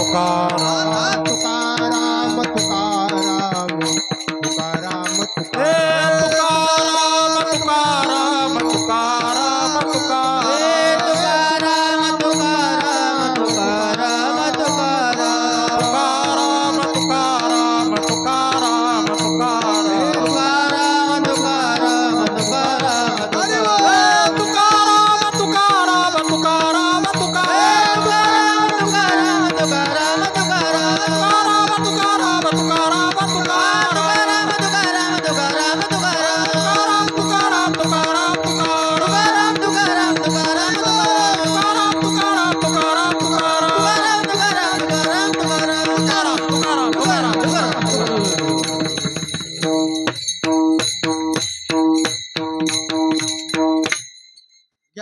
tukara tukara tukara tukara tukara tukara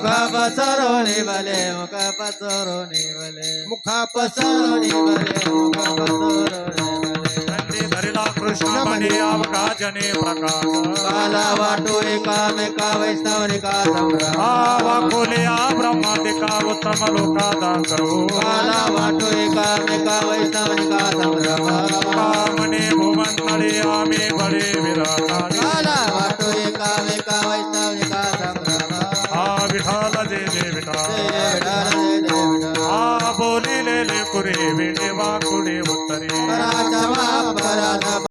मुखा पसरो वाले मुखा पसरो वाले मुखा पसरो निबले मुखा पसरो कृष्ण मणि आवका जने प्रकाश काला वाटो एका में का वैष्णव निका सम्राट आवा ब्रह्मा दिका उत्तम लोका करो काला वाटो एका में का वैष्णव निका सम्राट भुवन ಕುರಿ ವಿಣೆ ವಾ ಕುಡಿ ಉತ್ತರಿ